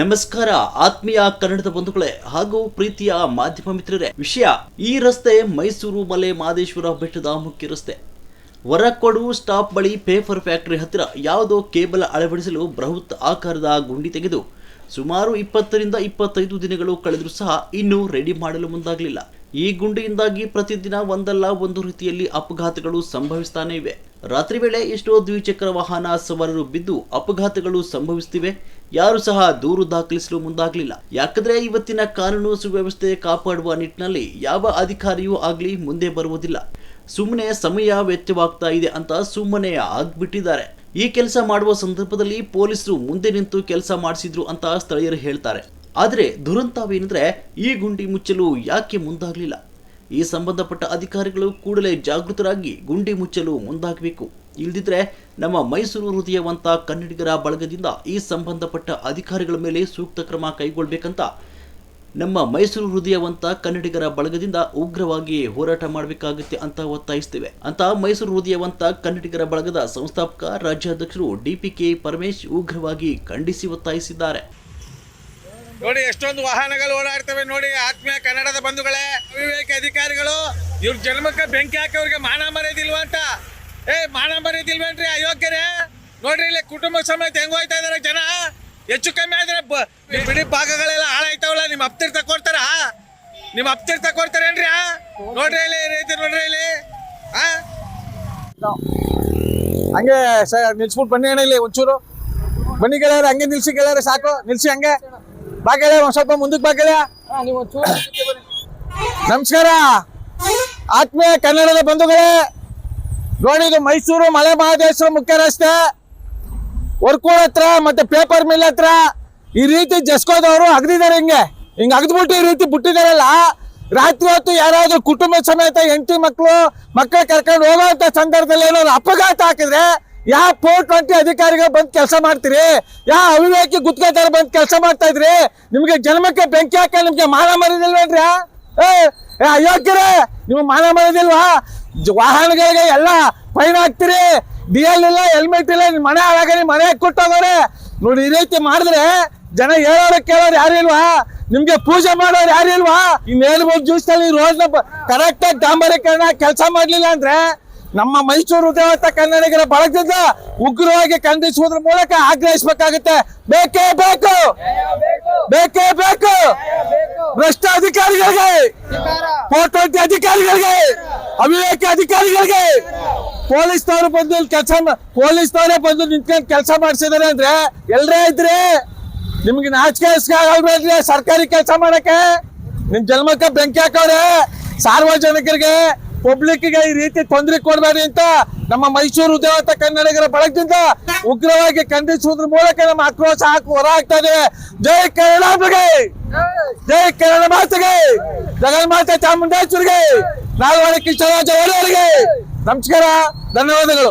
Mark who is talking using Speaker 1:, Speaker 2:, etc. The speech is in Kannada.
Speaker 1: ನಮಸ್ಕಾರ, ಆತ್ಮೀಯ ಕನ್ನಡದ ಬಂಧುಗಳೇ ಹಾಗೂ ಪ್ರೀತಿಯ ಮಾಧ್ಯಮ ಮಿತ್ರರೇ. ವಿಷಯ, ಈ ರಸ್ತೆ ಮೈಸೂರು ಮಲೆ ಮಾದೇಶ್ವರ ಬೆಟ್ಟದ ಮುಖ್ಯ ರಸ್ತೆ. ಹೊರಕೊಡು ಸ್ಟಾಪ್ ಬಳಿ ಪೇಪರ್ ಫ್ಯಾಕ್ಟರಿ ಹತ್ತಿರ ಯಾವುದೋ ಕೇಬಲ್ ಅಳವಡಿಸಲು ಬೃಹತ್ ಆಕಾರದ ಗುಂಡಿ ತೆಗೆದು ಸುಮಾರು ಇಪ್ಪತ್ತರಿಂದ ಇಪ್ಪತ್ತೈದು ದಿನಗಳು ಕಳೆದರೂ ಸಹ ಇನ್ನೂ ರೆಡಿ ಮಾಡಲು ಮುಂದಾಗಲಿಲ್ಲ. ಈ ಗುಂಡಿಯಿಂದಾಗಿ ಪ್ರತಿದಿನ ಒಂದಲ್ಲ ಒಂದು ರೀತಿಯಲ್ಲಿ ಅಪಘಾತಗಳು ಸಂಭವಿಸ್ತಾನೆ ಇವೆ. ರಾತ್ರಿ ವೇಳೆ ಎಷ್ಟೋ ದ್ವಿಚಕ್ರ ವಾಹನ ಸವಾರರು ಬಿದ್ದು ಅಪಘಾತಗಳು ಸಂಭವಿಸ್ತಿವೆ. ಯಾರು ಸಹ ದೂರು ದಾಖಲಿಸಲು ಮುಂದಾಗಲಿಲ್ಲ. ಯಾಕಂದ್ರೆ ಇವತ್ತಿನ ಕಾನೂನು ಸುವ್ಯವಸ್ಥೆ ಕಾಪಾಡುವ ನಿಟ್ಟಿನಲ್ಲಿ ಯಾವ ಅಧಿಕಾರಿಯೂ ಆಗಲಿ ಮುಂದೆ ಬರುವುದಿಲ್ಲ. ಸುಮ್ಮನೆ ಸಮಯ ವ್ಯತ್ಯವಾಗ್ತಾ ಇದೆ ಅಂತ ಸುಮ್ಮನೆ ಆಗ್ಬಿಟ್ಟಿದ್ದಾರೆ. ಈ ಕೆಲಸ ಮಾಡುವ ಸಂದರ್ಭದಲ್ಲಿ ಪೊಲೀಸರು ಮುಂದೆ ನಿಂತು ಕೆಲಸ ಮಾಡಿಸಿದ್ರು ಅಂತ ಸ್ಥಳೀಯರು ಹೇಳ್ತಾರೆ. ಆದರೆ ದುರಂತವೇನೆಂದರೆ ಈ ಗುಂಡಿ ಮುಚ್ಚಲು ಯಾಕೆ ಮುಂದಾಗಲಿಲ್ಲ? ಈ ಸಂಬಂಧಪಟ್ಟ ಅಧಿಕಾರಿಗಳು ಕೂಡಲೇ ಜಾಗೃತರಾಗಿ ಗುಂಡಿ ಮುಚ್ಚಲು ಮುಂದಾಗಬೇಕು. ಇಲ್ದಿದ್ರೆ ನಮ್ಮ ಮೈಸೂರು ಹೃದಯವಂತ ಕನ್ನಡಿಗರ ಬಳಗದಿಂದ ಈ ಸಂಬಂಧಪಟ್ಟ ಅಧಿಕಾರಿಗಳ ಮೇಲೆ ಸೂಕ್ತ ಕ್ರಮ ಕೈಗೊಳ್ಳಬೇಕಂತ ನಮ್ಮ ಮೈಸೂರು ಹೃದಯವಂತ ಕನ್ನಡಿಗರ ಬಳಗದಿಂದ ಉಗ್ರವಾಗಿ ಹೋರಾಟ ಮಾಡಬೇಕಾಗುತ್ತೆ ಅಂತ ಒತ್ತಾಯಿಸ್ತೇವೆ. ಅಂತ ಮೈಸೂರು ಹೃದಯವಂತ ಕನ್ನಡಿಗರ ಬಳಗದ ಸಂಸ್ಥಾಪಕ ರಾಜ್ಯಾಧ್ಯಕ್ಷರು ಡಿಪಿಕೆ ಪರಮೇಶ್ ಉಗ್ರವಾಗಿ ಖಂಡಿಸಿ ಒತ್ತಾಯಿಸಿದ್ದಾರೆ.
Speaker 2: ನೋಡಿ, ಎಷ್ಟೊಂದು ವಾಹನಗಳು ಓಡಾಡ್ತವೆ ನೋಡಿ, ಆತ್ಮೀಯ ಕನ್ನಡದ ಬಂಧುಗಳೇ. ವಿವೇಕ ಅಧಿಕಾರಿಗಳು, ಇವ್ರ ಜನ್ಮಕ್ಕೆ ಬೆಂಕಿ ಹಾಕಿ ಅವ್ರಿಗೆ ಮಾನ ಮರೆಯದಿಲ್ವಾ ಅಂತ? ಏ ಮಾನ ಬರೀತಿಲ್ವೇನ್ರಿ ಅಯೋಗ್ಯರೇ? ನೋಡ್ರಿ ಇಲ್ಲಿ ಕುಟುಂಬ ಸಮೇತ ಹೆಂಗ್ ಹೋಯ್ತಾ ಇದಾರೆ ಜನ? ಹೆಚ್ಚು ಕಮ್ಮಿ ಆದ್ರೆ ಬ- ಈ ಬಿಡಿ ಭಾಗಗಳೆಲ್ಲ ಹಾಳಾಯ್ತಾವಲ್ಲ ನಿಮ್ ಅಪ್ತಿರ್ ತಕೊಡ್ತಾರ ನಿಮ್ ಅಪ್ತಿರ್ ತಕೊಡ್ತಾರೇನ್ರಿ ಆ? ನೋಡ್ರಿ ಇಲ್ಲಿ ರೀತಿ ನೋಡ್ರಿ ಇಲ್ಲಿ ಆ?
Speaker 3: ಹಂಗೆ ಸರ್ ನಿಲ್ಸ್ಬಿಟ್ಟು ಬನ್ನಿ ಅಣ್ಣ ಇಲ್ಲಿ ಒಂಚೂರು. ಬನ್ನಿ ಗೆಳೆಯರೆ ಹಂಗೆ ನಿಲ್ಸಿ ಗೆಳೆಯರೆ ಸಾಕು. ನಿಲ್ಸಿ ಹಂಗೆ. ಬಾ ಗೆಳೆಯ ಒಂದ್ ಸ್ವಲ್ಪ ಮುಂದಕ್ಕೆ ಬಾ ಗೆಳೆಯ. ನಮಸ್ಕಾರ. ಆತ್ಮೀಯ ಕನ್ನಡದ ಬಂಧುಗಳೇ ನೋಡಿ ಇದು ಮೈಸೂರು ಮಲೆ ಮಹದೇಶ್ವರ ಮುಖ್ಯ ರಸ್ತೆ, ವರ್ಕೂರ್ ಹತ್ರ ಮತ್ತೆ ಪೇಪರ್ ಮಿಲ್ ಹತ್ರ. ಈ ರೀತಿ ಜಸ್ಕೋದವರು ಅಗ್ದಿದ್ದಾರೆ ಹಿಂಗೆ. ಹಿಂಗೆ ಅಗ್ದ್ಬಿಟ್ಟು ಈ ರೀತಿ ಬಿಟ್ಟಿದಾರಲ್ಲ, ರಾತ್ರಿ ಹೊತ್ತು ಯಾರಾದ್ರೂ ಕುಟುಂಬ ಸಮೇತ ಹೆಂಡತಿ ಮಕ್ಕಳು ಮಕ್ಕಳ ಕರ್ಕೊಂಡು ಹೋಗುವಂತ ಸಂದರ್ಭದಲ್ಲಿ ಏನಾದ್ರು ಅಪಘಾತ ಹಾಕಿದ್ರೆ ಯಾವ ಫೋರ್ ಟ್ವೆಂಟಿ ಅಧಿಕಾರಿಗಳು ಬಂದು ಕೆಲಸ ಮಾಡ್ತೀರಿ? ಯಾವ ಅವಿವೇಕಿ ಗುತ್ತಿಗೆದಾರ ಬಂದು ಕೆಲಸ ಮಾಡ್ತಾ ಇದ್ರಿ? ನಿಮ್ಗೆ ಜನ್ಮಕ್ಕೆ ಬೆಂಕಿ ಹಾಕ ನಿಮ್ಗೆ ಮಾನ ಮರಿದಿಲ್ವೇನ್ರಿ ಏ, ಅಯೋಗ್ಯರೇ, ನೀವು ಮಾನ ಮಾಡೋದಿಲ್ವಾ ವಾಹನಗಳಿಗೆ ಎಲ್ಲ ಫೈನ್ ಹಾಕ್ತೀರಿ. ಡಿ ಎಲ್ ಇಲ್ಲ ಹೆಲ್ಮೆಟ್ ಇಲ್ಲ ನಿಮ್ಮ ಮನೆ ಹಾಳಾಗ ನಿಮ್ಮ ಮನೆ ಕೊಟ್ಟೋಗೋರೆ. ನೋಡಿ, ಈ ರೀತಿ ಮಾಡಿದ್ರೆ ಜನ ಹೇಳೋರು ಕೇಳೋರು ಯಾರು ಇಲ್ವಾ? ನಿಮ್ಗೆ ಪೂಜೆ ಮಾಡೋರು ಯಾರು ಇಲ್ವಾ? ಇನ್ ಹೇಳ್ಬೋದು ದಿವಸದಲ್ಲಿ ರೋಡ್ನ ಕರೆಕ್ಟ್ ಆಗಿ ಡಾಂಬರೀಕರಣ ಕೆಲಸ ಮಾಡ್ಲಿಲ್ಲ ಅಂದ್ರೆ ನಮ್ಮ ಮೈಸೂರು ದೇವತ ಕನ್ನಡಿಗರ ಬಳಗದಿಂದ ಉಗ್ರವಾಗಿ ಖಂಡಿಸುವುದ್ರ ಮೂಲಕ ಆಗ್ರಹಿಸಬೇಕಾಗುತ್ತೆ. ಬೇಕೇ ಬೇಕು. ಬೇಕೇ ಬೇಕು. ಭ್ರಷ್ಟ ಅಧಿಕಾರಿಗಳಿಗೆ ಫೋಟೋಟಿ ಅಧಿಕಾರಿಗಳಿಗೆ ಅವಿವೇಕ ಅಧಿಕಾರಿಗಳಿಗೆ ಪೊಲೀಸ್ನವರು ಬಂದು ಕೆಲಸ ಪೊಲೀಸ್ನವರೇ ಬಂದು ನಿಂತ್ಕೊಂಡು ಕೆಲಸ ಮಾಡಿಸಿದಾರೆ ಅಂದ್ರೆ ಎಲ್ರೇ ಇದ್ರೆ ನಿಮ್ಗೆ ನಾಚಿಕೆ ಸರ್ಕಾರಿ ಕೆಲಸ ಮಾಡಕ್ಕೆ. ನಿಮ್ ಜನ್ಮಕ್ಕೆ ಬೆಂಕಿ ಹಾಕವ್ರೆ ಸಾರ್ವಜನಿಕರಿಗೆ ಪಬ್ಲಿಕ್ಗೆ ಈ ರೀತಿ ತೊಂದರೆ ಕೊಡಬೇಡಿ ಅಂತ ನಮ್ಮ ಮೈಸೂರು ಉದ್ಯೋಗ ಕನ್ನಡಿಗರ ಬಳಗದಿಂದ ಉಗ್ರವಾಗಿ ಖಂಡಿಸುವುದ್ರ ಮೂಲಕ ನಮ್ಮ ಆಕ್ರೋಶ ಹಾಕಿ ಹೊರ ಆಗ್ತದೆ ಜೈ ಕನ್ನಡಾಭಿಗೆ ಜೈ ಕನ್ನಡ ಮಾತೆಗೆ! ಜಗನ್ಮಾತೆ ಚಾಮುಂಡೇಶ್ವರಿಗೆ ನಾಲ್ವಡಿ ಕಿಶೋರಾಜ ಒಡೆಯವರಿಗೆ ನಮಸ್ಕಾರ, ಧನ್ಯವಾದಗಳು.